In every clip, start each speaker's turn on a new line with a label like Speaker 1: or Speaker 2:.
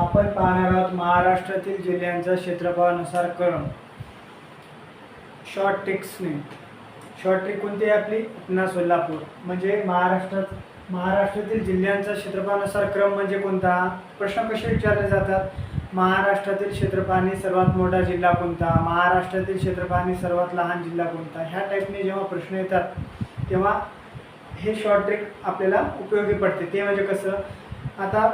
Speaker 1: आपण पाहणार आहोत महाराष्ट्रातील जिल्ह्यांचा क्षेत्रफळानुसार क्रम शॉर्ट ट्रिक्सने शॉर्ट ट्रिक कोणती आहे आपली? पुन्हा सोलापूर. म्हणजे महाराष्ट्रात महाराष्ट्रातील जिल्ह्यांचा क्षेत्रफळानुसार क्रम म्हणजे कोणता? प्रश्न कसे विचारले जातात? महाराष्ट्रातील क्षेत्रफळाने सर्वात मोठा जिल्हा कोणता? महाराष्ट्रातील क्षेत्रफळाने सर्वात लहान जिल्हा कोणता? ह्या टाईपने जेव्हा प्रश्न येतात तेव्हा हे शॉर्ट ट्रिक आपल्याला उपयोगी पडते. ते म्हणजे कसं? आता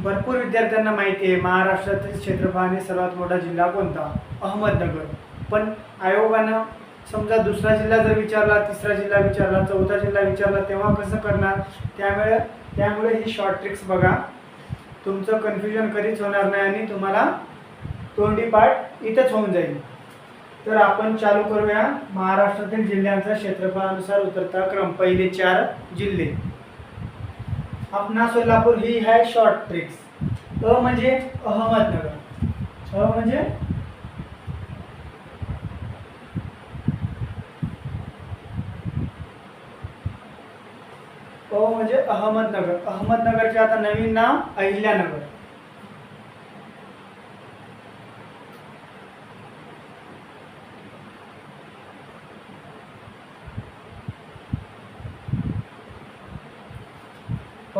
Speaker 1: भरपूर विद्यार्थ्यांना माहिती आहे महाराष्ट्रातील क्षेत्रफळाने सर्वात मोठा जिल्हा कोणता? अहमदनगर. पण आयोगानं समजा दुसरा जिल्हा जर विचारला तिसरा जिल्हा विचारला चौथा जिल्हा विचारला तेव्हा कसं करणार? त्यामुळे त्यामुळे ही शॉर्ट ट्रिक्स बघा. तुमचं कन्फ्युजन कधीच होणार नाही आणि तुम्हाला तोंडी पाठ इथंच होऊन जाईल. तर आपण चालू करूया महाराष्ट्रातील जिल्ह्यांचा क्षेत्रफळानुसार उतरता क्रम. पहिले चार जिल्हे. आपणा सोलापूर ही आहे शॉर्ट ट्रिक्स अ म्हणजे अहमदनगर. अ म्हणजे? अ म्हणजे अहमदनगर. अहमदनगरचे आता नवीन नाव अहिल्यानगर.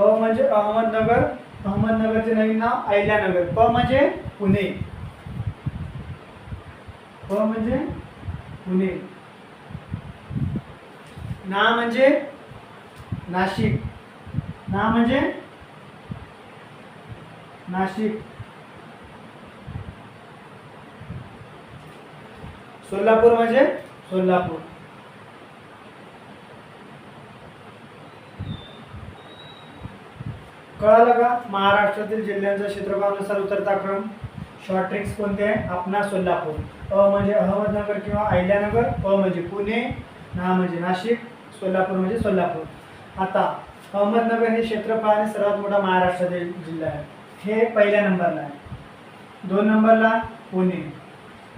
Speaker 1: प म्हणजे अहमदनगर अहमदनगरचे नवीन नाव अहिल्यानगर. प म्हणजे पुणे. प म्हणजे पुणे. ना म्हणजे नाशिक. ना म्हणजे नाशिक. सोलापूर म्हणजे सोलापूर. कळालं का? महाराष्ट्रातील जिल्ह्यांचा क्षेत्रफळानुसार उतरता क्रम शॉर्ट ट्रिक्स कोणते आहे आपणा सोलापूर. अ म्हणजे अहमदनगर किंवा अहिल्यानगर अ म्हणजे पुणे ना म्हणजे नाशिक सोलापूर म्हणजे सोलापूर. आता अहमदनगर हे क्षेत्रफळाने सर्वात मोठा महाराष्ट्रातील जिल्हा आहे. हे पहिल्या नंबरला आहे. दोन नंबरला पुणे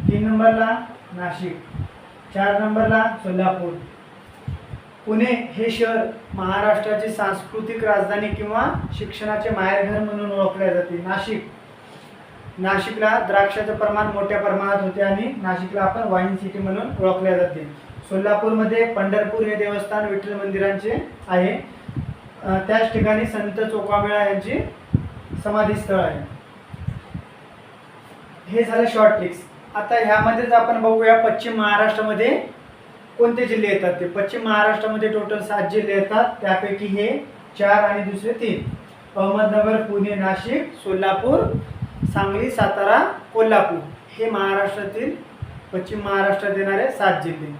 Speaker 1: तीन नंबरला नाशिक चार नंबरला सोलापूर. पुणे हे शहर महाराष्ट्राची सांस्कृतिक राजधानी किंवा शिक्षणाचे माहेरघर म्हणून ओळखले जाते. नाशिक. नाशिकला द्राक्षाचं प्रमाण मोठ्या प्रमाणात होते आणि नाशिकला आपण वाईन सिटी म्हणून ओळखले जाते. सोलापूरमध्ये पंढरपूर हे देवस्थान विठ्ठल मंदिरांचे आहे. त्याच ठिकाणी संत चोकामेळा यांची समाधीस्थळ आहे. हे झालं शॉर्ट ट्रिक्स आता ह्यामध्येच आपण बघूया पश्चिम महाराष्ट्रामध्ये कोणते जिल्हे येतात ते? पश्चिम महाराष्ट्रामध्ये टोटल सात जिल्हे येतात. त्यापैकी हे चार आणि दुसरे तीन. अहमदनगर पुणे नाशिक सोलापूर सांगली सातारा कोल्हापूर. हे महाराष्ट्रातील पश्चिम महाराष्ट्रात येणारे सात जिल्हे.